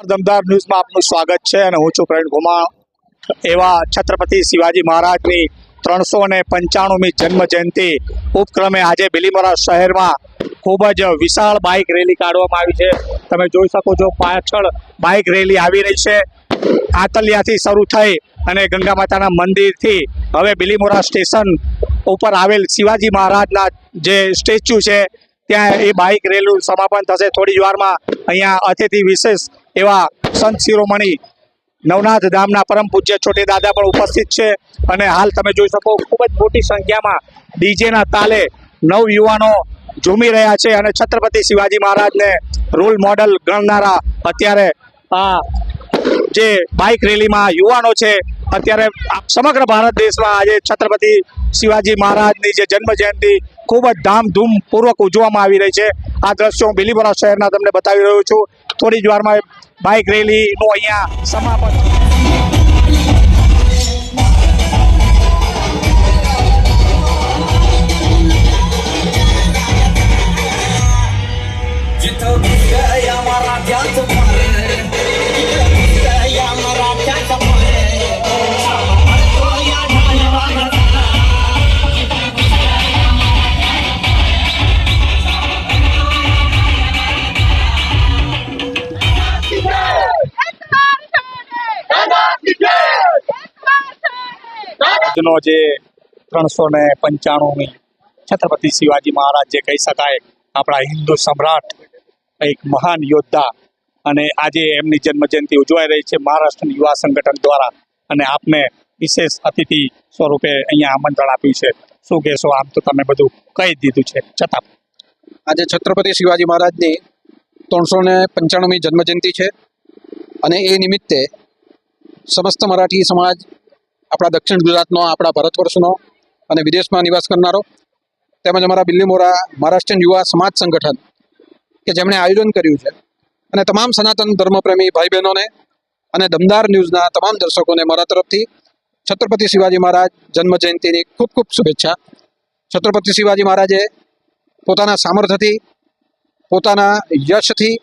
દમદાર ન્યૂઝમાં આપનું સ્વાગત છે અને હું છું પ્રવીણ ઘુમા એવા છત્રપતિ શિવાજી મહારાજની ત્રણસો ને પંચાણુંમી જન્મ જયંતિ ઉપક્રમે આજે બિલીમોરા શહેરમાં ખૂબ જ વિશાળ બાઇક રેલી કાઢવામાં આવી છે. તમે જોઈ શકો છો પાછળ બાઇક રેલી આવી રહી છે. આતલિયાથી શરૂ થઈ અને ગંગા માતાના મંદિરથી હવે બિલીમોરા સ્ટેશન ઉપર આવેલ શિવાજી મહારાજના જે સ્ટેચ્યુ છે, ત્યાં એ બાઇક રેલીનું સમાપન થશે. થોડી જ વારમાં અહીંયા અતિથિ વિશેષ એવા સંત શિરોમણી નવનાથ ધામના પરમ પૂજ્ય છોટે દાદા પણ ઉપસ્થિત છે. અને હાલ તમે જોઈ શકો ખૂબ જ મોટી સંખ્યામાં ડીજેના તાલે નવ યુવાનો ઝૂમી રહ્યા છે અને છત્રપતિ શિવાજી મહારાજને રોલ મોડલ ગણનારા અત્યારે આ જે બાઇક રેલીમાં યુવાનો છે, અત્યારે સમગ્ર ભારત દેશમાં આજે છત્રપતિ શિવાજી મહારાજની જે જન્મ જયંતિ ખૂબ જ ધામધૂમપૂર્વક ઉજવવામાં આવી રહી છે. આ દ્રશ્યો હું બિલીમોરા શહેરના તમને બતાવી રહ્યો છું. થોડી જ વારમાં બાઇક રેલીનું અહીંયા સમાપન. આજનો જે ત્રણસો ને પંચાણુંમી છત્રપતિ શિવાજી મહારાજ જે કહી શકાય, આપણા હિન્દુ સમ્રાટ, એક મહાન યોદ્ધા અને આજે એમની જન્મજયંતિ ઉજવાઈ રહી છે મહારાષ્ટ્ર યુવા સંગઠન દ્વારા અને આપને વિશેષ અતિથિ સ્વરૂપે અહીંયા આમંત્રણ આપ્યું છે. શું કહેશો? આમ તો તમે બધું કહી દીધું છે. છતાં. આજે છત્રપતિ શિવાજી મહારાજની ત્રણસો ને પંચાણુમી જન્મજયંતિ છે અને એ નિમિત્તે સમસ્ત મરાઠી સમાજ આપણા દક્ષિણ ગુજરાતનો, આપણા ભારત વર્ષનો અને વિદેશમાં નિવાસ કરનારો તેમજ અમારા બિલ્લીમોરા મહારાષ્ટ્રીયન યુવા સમાજ સંગઠન કે જેમણે આયોજન કર્યું છે. અને તમામ સનાતન ધર્મપ્રેમી ભાઈ બહેનોને અને દમદાર ન્યૂઝના તમામ દર્શકોને મારા તરફથી છત્રપતિ શિવાજી મહારાજ જન્મ જયંતિની ખૂબ ખૂબ શુભેચ્છા. છત્રપતિ શિવાજી મહારાજે પોતાના સામર્થ્યથી, પોતાના યશથી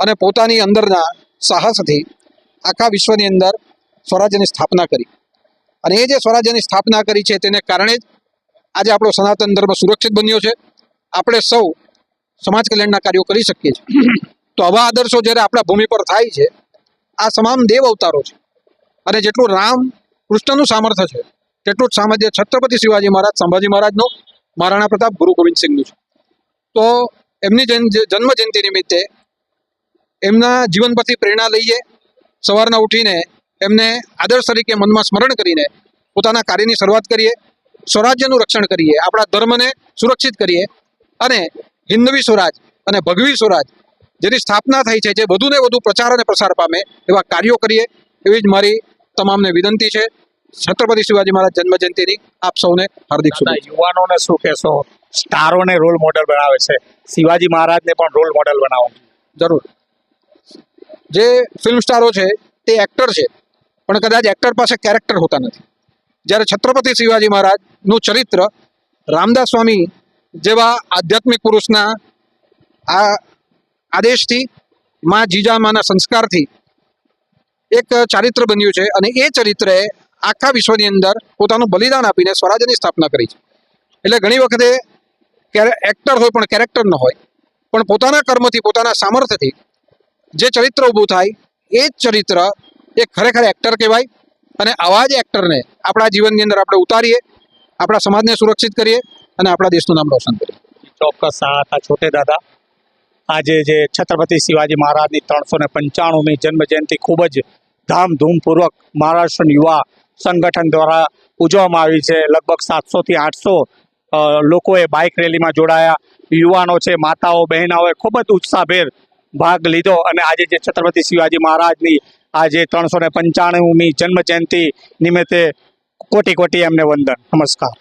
અને પોતાની અંદરના સાહસથી આખા વિશ્વની અંદર સ્વરાજ્યની સ્થાપના કરી. અને એ જે સ્વરાજ્યની સ્થાપના કરી છે તેને કારણે જ આજે આપણો સનાતન ધર્મ સુરક્ષિત બન્યો છે. આપણે સૌ સમાજ કલ્યાણના કાર્યો કરી શકીએ છીએ. તો આવા આદર્શો જ્યારે આપણા ભૂમિ પર થાય છે, આ તમામ દેવ અવતારો છે. અને જેટલું રામ કૃષ્ણનું સામર્થ્ય છે, તેટલું જ સામર્થ્ય છત્રપતિ શિવાજી મહારાજ, સંભાજી મહારાજનું, મહારાણા પ્રતાપ, ગુરુ ગોવિંદ સિંહનું છે. તો એમની જન- જન્મ જયંતિ નિમિત્તે એમના જીવન પરથી પ્રેરણા લઈએ, સવારના ઉઠીને એમને આદર્શ તરીકે મનમાં સ્મરણ કરીને પોતાના કાર્યની શરૂઆત કરીએ સ્વરાજ્યનું રક્ષણ કરીએ આપણા ધર્મને સુરક્ષિત કરીએ અને હિન્દવી સ્વરાજ અને ભગવી સ્વરાજ જેની સ્થાપના થઈ છે જે વધુને વધુ પ્રચાર અને પ્રસાર પામે એવા કાર્યો કરીએ એવી જ મારી તમામને વિનંતી છે. છત્રપતિ શિવાજી મહારાજ જન્મ જયંતિની આપ સૌને હાર્દિક શુભેચ્છા યુવાનોને શું કહેશો? સ્ટારોને રોલ મોડલ બનાવે છે. શિવાજી મહારાજને પણ રોલ મોડલ બનાવો. જરૂર. જે ફિલ્મ સ્ટારો છે તે એક્ટર છે. પણ કદાચ એક્ટર પાસે કેરેક્ટર હોતા નથી. જ્યારે છત્રપતિ શિવાજી મહારાજનું ચરિત્ર રામદાસ સ્વામી જેવા આધ્યાત્મિક પુરુષના આ આદેશથી, મા જીજામાના સંસ્કારથી એક ચારિત્ર બન્યું છે અને એ ચરિત્રે આખા વિશ્વની અંદર પોતાનું બલિદાન આપીને સ્વરાજ્યની સ્થાપના કરી છે. એટલે ઘણી વખતે એક્ટર હોય પણ કેરેક્ટર ન હોય, પણ પોતાના કર્મથી, પોતાના સામર્થ્યથી જે ચરિત્ર ઊભું થાય, એ જ ચરિત્ર એ ખરેખર એક્ટર કહેવાય અને આવા જ એક્ટરને આપણા જીવનની અંદર આપણે ઉતારીએ, આપણા સમાજને સુરક્ષિત કરીએ અને આપણા દેશનું નામ રોશન કરીએ. ચોક્કસ આ છોટે દાદા. આજે જે છત્રપતિ શિવાજી મહારાજની ત્રણસો ને પંચાણુંમી જન્મ જયંતિ ખૂબ જ ધામધૂમપૂર્વક મહારાષ્ટ્ર યુવા સંગઠન દ્વારા ઉજવવામાં આવી છે. લગભગ સાતસોથી આઠસો લોકોએ બાઇક રેલીમાં જોડાયા. યુવાનો છે, માતાઓ, બહેનાઓએ ખૂબ જ ઉત્સાહભેર ભાગ લીધો અને આજે જે છત્રપતિ શિવાજી મહારાજની આજે ત્રણસો ને પંચાણુંમી જન્મ જયંતિ નિમિત્તે કોટી કોટી એમને વંદન. નમસ્કાર.